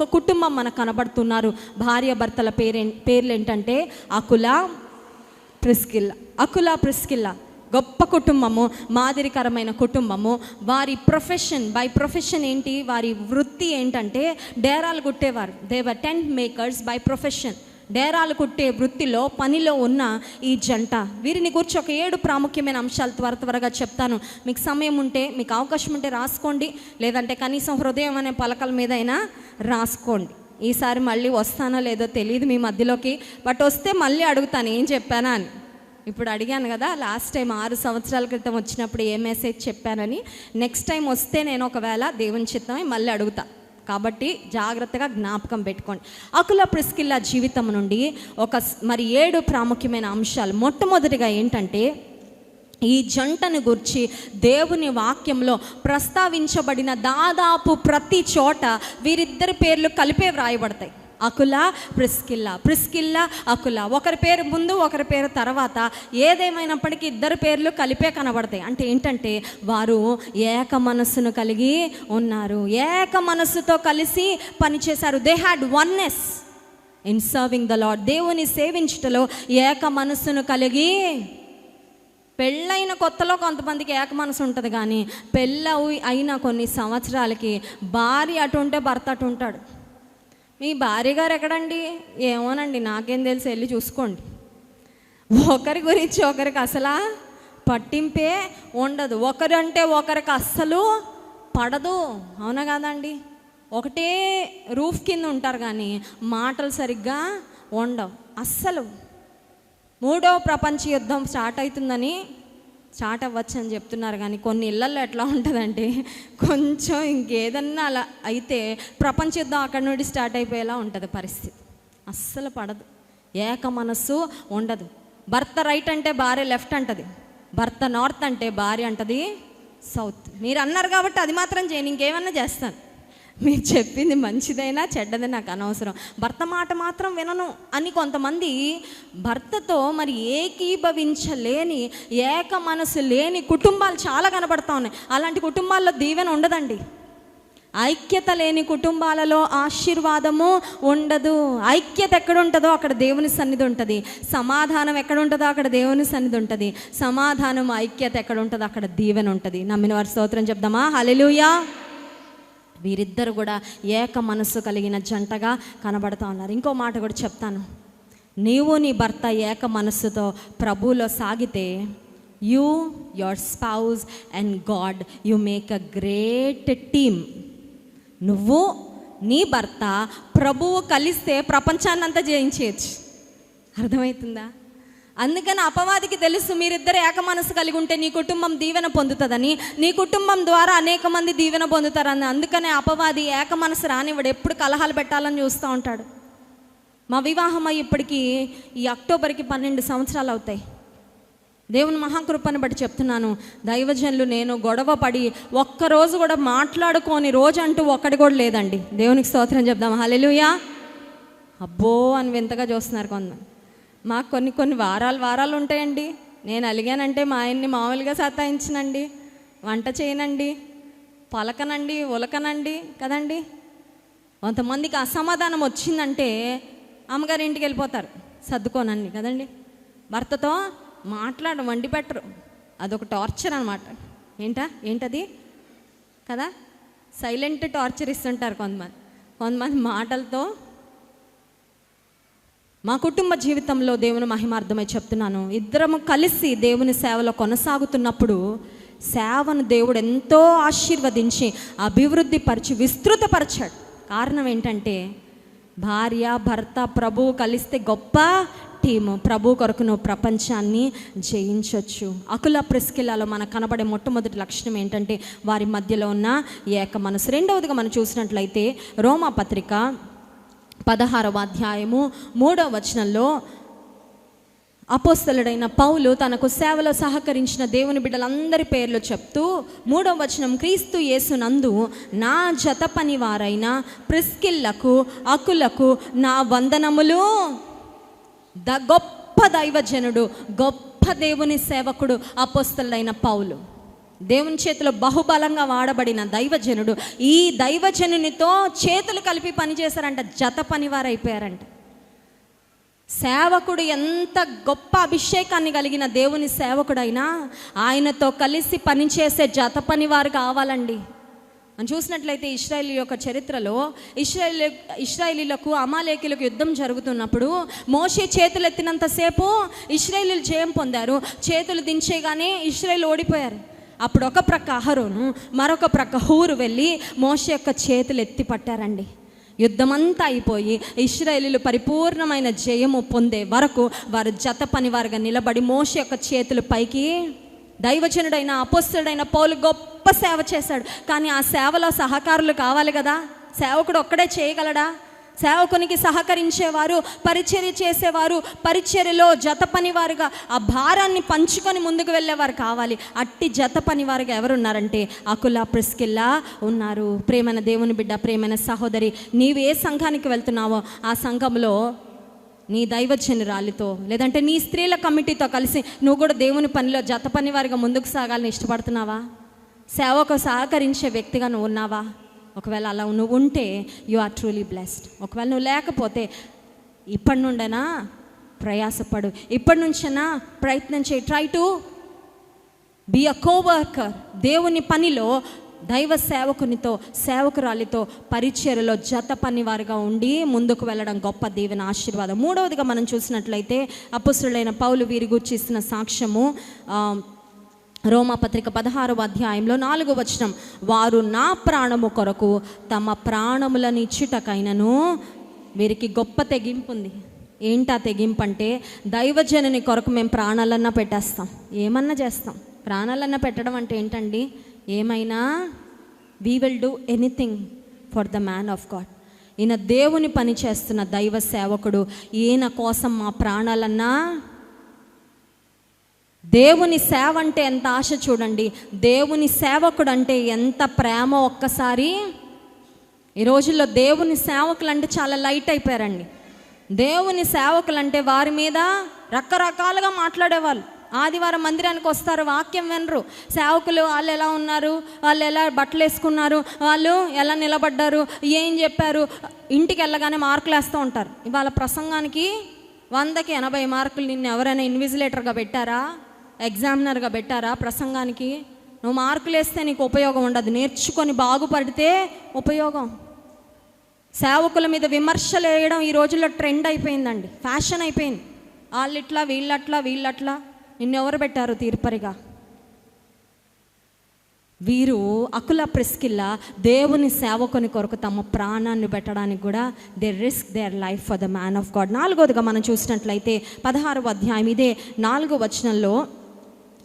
ఒక కుటుంబం మనకు కనబడుతున్నారు. భార్య భర్తల పేరే పేర్లు ఏంటంటే అకుల ప్రిస్కిల్ల. అకుల ప్రిస్కిల్ల. గొప్ప కుటుంబము మాదిరికరమైన కుటుంబము. వారి ప్రొఫెషన్ బై ప్రొఫెషన్ ఏంటి? వారి వృత్తి ఏంటంటే డేరాలు కుట్టేవారు they were tent makers by profession డేరాలు కుట్టే వృత్తిలో పనిలో ఉన్న ఈ జంట. వీరిని గురించి ఒక ఏడు ప్రాముఖ్యమైన అంశాలు త్వర త్వరగా చెప్తాను. మీకు సమయం ఉంటే మీకు అవకాశం ఉంటే రాసుకోండి. లేదంటే కనీసం హృదయం అనే పలకల మీద అయినా రాసుకోండి. ఈసారి మళ్ళీ వస్తానో లేదో తెలియదు మీ మధ్యలోకి. బట్ వస్తే మళ్ళీ అడుగుతాను ఏం చెప్పానా అని. ఇప్పుడు అడిగాను కదా లాస్ట్ టైం ఆరు సంవత్సరాల క్రితం వచ్చినప్పుడు ఏ మెసేజ్ చెప్పానని. నెక్స్ట్ టైం వస్తే నేను ఒకవేళ దేవుని చిత్తమై మళ్ళీ అడుగుతా. కాబట్టి జాగ్రత్తగా జ్ఞాపకం పెట్టుకోండి. అకుల ప్రిస్కిల్ల జీవితం నుండి ఒక మరి ఏడు ప్రాముఖ్యమైన అంశాలు. మొట్టమొదటిగా ఏంటంటే ఈ జంటను గురించి దేవుని వాక్యంలో ప్రస్తావించబడిన దాదాపు ప్రతి చోట వీరిద్దరి పేర్లు కలిపే వ్రాయబడతాయి. అకుల ప్రిస్కిల్ల. ప్రిస్కిల్ల అకుల. ఒకరి పేరు ముందు ఒకరి పేరు తర్వాత. ఏదేమైనప్పటికీ ఇద్దరు పేర్లు కలిపే కనబడతాయి. అంటే ఏంటంటే వారు ఏక మనస్సును కలిగి ఉన్నారు. ఏక మనస్సుతో కలిసి పనిచేశారు. They had oneness in serving the lord దేవుని సేవించటలో ఏక మనస్సును కలిగి పెళ్ళైన కొత్తలో కొంతమందికి ఏక మనసు ఉంటుంది కానీ పెళ్ళ అయిన కొన్ని సంవత్సరాలకి భార్య అటు ఉంటే భర్త అటు ఉంటాడు. మీ భార్య గారు ఎక్కడండి? ఏమోనండి నాకేం తెలిసి వెళ్ళి చూసుకోండి. ఒకరి గురించి ఒకరికి అసలా పట్టింపే ఉండదు. ఒకరంటే ఒకరికి అస్సలు పడదు. అవునా కాదండి? ఒకటే రూఫ్ కింద ఉంటారు కానీ మాటలు సరిగ్గా ఉండవు. అస్సలు మూడో ప్రపంచ యుద్ధం స్టార్ట్ అవుతుందని స్టార్ట్ అవ్వచ్చు అని చెప్తున్నారు కానీ కొన్ని ఇళ్ళలో ఎట్లా ఉంటుందంటే కొంచెం ఇంకేదన్నా అలా అయితే ప్రపంచ యుద్ధం అక్కడి నుండి స్టార్ట్ అయిపోయేలా ఉంటుంది పరిస్థితి. అస్సలు పడదు. ఏక మనస్సు ఉండదు. భర్త రైట్ అంటే భార్య లెఫ్ట్ అంటది. భర్త నార్త్ అంటే భార్య అంటది. సౌత్. మీరు అన్నారు కాబట్టి అది మాత్రం చేయను ఇంకేమన్నా చేస్తాను. మీరు చెప్పింది మంచిదైనా చెడ్డది నాకు అనవసరం. భర్త మాట మాత్రం వినను అని కొంతమంది భర్తతో మరి ఏకీభవించలేని ఏక మనసు లేని కుటుంబాలు చాలా కనబడతా ఉన్నాయి. అలాంటి కుటుంబాల్లో దీవెన ఉండదండి. ఐక్యత లేని కుటుంబాలలో ఆశీర్వాదము ఉండదు. ఐక్యత ఎక్కడ ఉంటుందో అక్కడ దేవుని సన్నిధి ఉంటుంది. సమాధానం ఎక్కడ ఉంటుందో అక్కడ దేవుని సన్నిధి ఉంటుంది. సమాధానం ఐక్యత ఎక్కడ ఉంటుందో అక్కడ దీవెన ఉంటుంది. నమ్మిన వారి స్తోత్రం చెప్దామా? హలెలుయా వీరిద్దరు కూడా ఏక మనస్సు కలిగిన జంటగా కనబడతా ఉన్నారు. ఇంకో మాట కూడా చెప్తాను. నీవు నీ భర్త ఏక మనస్సుతో ప్రభువులో సాగితే you your spouse and God you make a great team నువ్వు నీ భర్త ప్రభువు కలిస్తే ప్రపంచాన్నంతా జయించేయచ్చు. అర్థమవుతుందా? అందుకని అపవాదికి తెలుసు మీరిద్దరు ఏకమనసు కలిగి ఉంటే నీ కుటుంబం దీవెన పొందుతుందని నీ కుటుంబం ద్వారా అనేక మంది దీవెన పొందుతారని అందుకనే అపవాది ఏక మనసు రానివాడు ఎప్పుడు కలహాలు పెట్టాలని చూస్తూ ఉంటాడు. మా వివాహం ఇప్పటికీ ఈ అక్టోబర్కి పన్నెండు సంవత్సరాలు అవుతాయి. దేవుని మహాకృపను బట్టి చెప్తున్నాను దైవజనులు నేను గొడవ పడి ఒక్కరోజు కూడా మాట్లాడుకోని రోజు అంటూ ఒక్కడి కూడా లేదండి. దేవునికి స్తోత్రం చెప్దాం. హలెలుయా అబ్బో అని వింతగా చూస్తున్నారు కొంతమంది మాకు కొన్ని కొన్ని వారాలు వారాలు ఉంటాయండి. నేను అలిగానంటే మా ఆయన్ని మామూలుగా సతాయించనండి. వంట చేయనండి. పలకనండి ఉలకనండి కదండి. కొంతమందికి అసమాధానం వచ్చిందంటే అమ్మగారి ఇంటికి వెళ్ళిపోతారు. సర్దుకోనండి కదండి. భర్తతో మాట్లాడ వండి పెట్టరు. అదొక టార్చర్ అనమాట ఏంటా? ఏంటది? కదా? సైలెంట్ టార్చర్ ఇస్తుంటారు కొంతమంది. కొంతమంది మాటలతో మా కుటుంబ జీవితంలో దేవుని మహిమార్థమై చెప్తున్నాను. ఇద్దరము కలిసి దేవుని సేవలో కొనసాగుతున్నప్పుడు సేవను దేవుడు ఎంతో ఆశీర్వదించి అభివృద్ధి పరిచి విస్తృతపరచాడు. కారణం ఏంటంటే భార్య భర్త ప్రభువు కలిస్తే గొప్ప టీము. ప్రభు కొరకు నువ్వు ప్రపంచాన్ని జయించవచ్చు అకుల ప్రిస్కిల్లాలో మనకు కనబడే మొట్టమొదటి లక్షణం ఏంటంటే వారి మధ్యలో ఉన్న ఏక మనసు రెండవదిగా మనం చూసినట్లయితే రోమా పత్రిక పదహారవ అధ్యాయము మూడవ వచనంలో అపోస్తలుడైన పౌలు తనకు సేవలో సహకరించిన దేవుని బిడ్డలందరి పేర్లు చెప్తూ మూడవ వచనం క్రీస్తు యేసునందు నా జత పని వారైన ప్రిస్కిల్లకు అకులకు నా వందనములు. ద గొప్ప దైవజనుడు గొప్ప దేవుని సేవకుడు అపోస్తలుడైన పౌలు. దేవుని చేతిలో బహుబలంగా వాడబడిన దైవజనుడు ఈ దైవజనునితో చేతులు కలిపి పనిచేశారంట జత పనివారు అయిపోయారంట సేవకుడు ఎంత గొప్ప అభిషేకాన్ని కలిగిన దేవుని సేవకుడైనా ఆయనతో కలిసి పనిచేసే జత పనివారు కావాలండి. మనం చూసినట్లయితే ఇస్రాయేల్ యొక్క చరిత్రలో ఇస్రాయేల్ ఇస్రాయిలీలకు అమాలేకులకు యుద్ధం జరుగుతున్నప్పుడు మోషే చేతులు ఎత్తినంతసేపు ఇస్రాయేలీలు జయం పొందారు. చేతులు దించేగానే ఇస్రాయేల్ ఓడిపోయారు. అప్పుడు ఒక ప్రక్క అహరోను మరొక ప్రక్క హూరు వెళ్ళి మోష యొక్క చేతులు ఎత్తి పట్టారండి. యుద్ధమంతా అయిపోయి ఇస్రాయేలీలు పరిపూర్ణమైన జయము పొందే వరకు వారు జత పనివారుగా నిలబడి మోష యొక్క చేతులు పైకి దైవజనుడైన అపోస్తుడైన పౌలు గొప్ప సేవ చేశాడు. కానీ ఆ సేవలో సహకారులు కావాలి కదా? సేవకుడు ఒక్కడే చేయగలడా? సేవకునికి సహకరించేవారు పరిచర్య చేసేవారు పరిచర్యలో జత పనివారుగా ఆ భారాన్ని పంచుకొని ముందుకు వెళ్ళేవారు కావాలి. అట్టి జత పనివారుగా ఎవరున్నారంటే అకుల ప్రిస్కిల్లా ఉన్నారు. ప్రేమైన దేవుని బిడ్డ ప్రేమైన సహోదరి నీవు ఏ సంఘానికి వెళ్తున్నావో ఆ సంఘంలో నీ దైవజనురాలితో లేదంటే నీ స్త్రీల కమిటీతో కలిసి నువ్వు కూడా దేవుని పనిలో జత పని వారిగా ముందుకు సాగాలని ఇష్టపడుతున్నావా? సేవకు సహకరించే వ్యక్తిగా నువ్వు ఉన్నావా? ఒకవేళ అలా నువ్వు ఉంటే యు ఆర్ ట్రూలీ బ్లెస్డ్ ఒకవేళ నువ్వు లేకపోతే ఇప్పటి నుండైనా ప్రయాసపడు. ఇప్పటి నుంచైనా ప్రయత్నం చేయి. Try to be a coworker దేవుని పనిలో దైవ సేవకునితో సేవకురాలితో పరిచయలో జత పనివారుగా ఉండి ముందుకు వెళ్ళడం గొప్ప దేవుని ఆశీర్వాదం. మూడవదిగా మనం చూసినట్లయితే అపుసులైన పౌలు వీరి గురించి ఇస్తున్న సాక్ష్యము రోమపత్రిక పదహారవ అధ్యాయంలో నాలుగు వచనం. వారు నా ప్రాణము కొరకు తమ ప్రాణములను ఇచ్చుటకైనను వీరికి గొప్ప తెగింపు ఉంది. ఏంటా తెగింపు అంటే దైవజనుని కొరకు మేము ప్రాణాలన్నా పెట్టేస్తాం. ఏమన్నా చేస్తాం. ప్రాణాలన్నా పెట్టడం అంటే ఏంటండి? ఏమైనా? We will do anything for the man of God ఈయన దేవుని పని చేస్తున్న దైవ సేవకుడు ఈయన కోసం మా ప్రాణాలన్నా దేవుని సేవ అంటే ఎంత ఆశ చూడండి. దేవుని సేవకుడు అంటే ఎంత ప్రేమ ఒక్కసారి. ఈ రోజుల్లో దేవుని సేవకులు అంటే చాలా లైట్ అయిపోయారండి. దేవుని సేవకులు అంటే వారి మీద రకరకాలుగా మాట్లాడేవాళ్ళు. ఆదివారం మందిరానికి వస్తారు వాక్యం వినరు. సేవకులు వాళ్ళు ఎలా ఉన్నారు వాళ్ళు ఎలా బట్టలు వేసుకున్నారు వాళ్ళు ఎలా నిలబడ్డారు ఏం చెప్పారు. ఇంటికి వెళ్ళగానే మార్కులు వేస్తూ ఉంటారు. ఇవాళ ప్రసంగానికి వందకి ఎనభై మార్కులు నిన్ను ఎవరైనా ఇన్విజిలేటర్గా పెట్టారా? ఎగ్జామినర్గా పెట్టారా? ప్రసంగానికి నువ్వు మార్కులు వేస్తే నీకు ఉపయోగం ఉండదు. నేర్చుకొని బాగుపడితే ఉపయోగం. సేవకుల మీద విమర్శలు వేయడం ఈ రోజుల్లో ట్రెండ్ అయిపోయిందండి. ఫ్యాషన్ అయిపోయింది. వాళ్ళిట్లా వీళ్ళట్లా. వీళ్ళట్లా నిన్నెవరు పెట్టారు తీర్పరిగా? వీరు అకుల ప్రిస్కిల్ల దేవుని సేవకుని కొరకు తమ ప్రాణాన్ని పెట్టడానికి కూడా they risk their life for the man of God. నాలుగోదిగా మనం చూసినట్లయితే పదహారవ అధ్యాయం ఇదే నాలుగో వచనంలో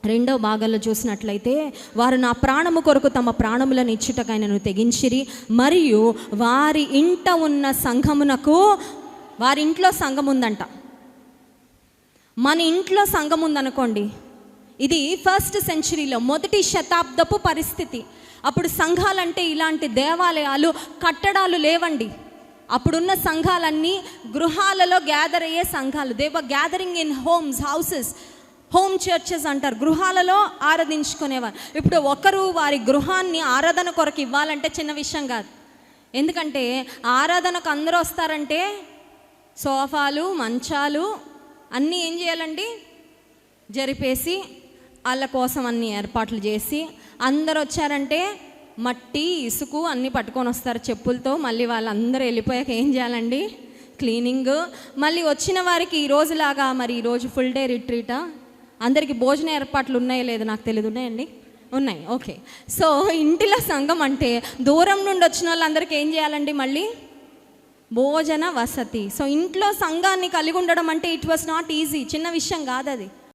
రెండో భాగంలో చూసినట్లయితే వారు నా ప్రాణము కొరకు తమ ప్రాణములను ఇచ్చుటకైనను తెగించిరి. మరియు వారి ఇంట ఉన్న సంఘమునకు వారి ఇంట్లో సంఘం ఉందంట మన ఇంట్లో సంఘం ఉందనుకోండి ఇది ఫస్ట్ సెంచరీలో మొదటి శతాబ్దపు పరిస్థితి. అప్పుడు సంఘాలంటే ఇలాంటి దేవాలయాలు కట్టడాలు లేవండి. అప్పుడున్న సంఘాలన్నీ గృహాలలో గ్యాదర్ అయ్యే సంఘాలు. They gathering in homes houses home churches అంటారు. గృహాలలో ఆరాధించుకునేవారు. ఇప్పుడు ఒకరు వారి గృహాన్ని ఆరాధన కొరకు ఇవ్వాలంటే చిన్న విషయం కాదు. ఎందుకంటే ఆరాధనకు అందరూ వస్తారంటే సోఫాలు మంచాలు అన్నీ ఏం చేయాలండి? జరిపేసి వాళ్ళ కోసం అన్ని ఏర్పాట్లు చేసి అందరు వచ్చారంటే మట్టి ఇసుకు అన్నీ పట్టుకొని వస్తారు చెప్పులతో. మళ్ళీ వాళ్ళందరూ వెళ్ళిపోయాక ఏం చేయాలండి? క్లీనింగ్. మళ్ళీ వచ్చిన వారికి ఈ రోజులాగా మరి ఈరోజు ఫుల్ డే రిట్రీటా అందరికీ భోజన ఏర్పాట్లు ఉన్నాయో లేదో నాకు తెలియదు ఉన్నాయండి? ఉన్నాయి. ఓకే. సో ఇంటిలో సంఘం అంటే దూరం నుండి వచ్చిన వాళ్ళందరికీ ఏం చేయాలండి మళ్ళీ? భోజన వసతి. సో ఇంట్లో సంఘాన్ని కలిగి ఉండడం అంటే ఇట్ వాస్ నాట్ ఈజీ చిన్న విషయం కాదు అది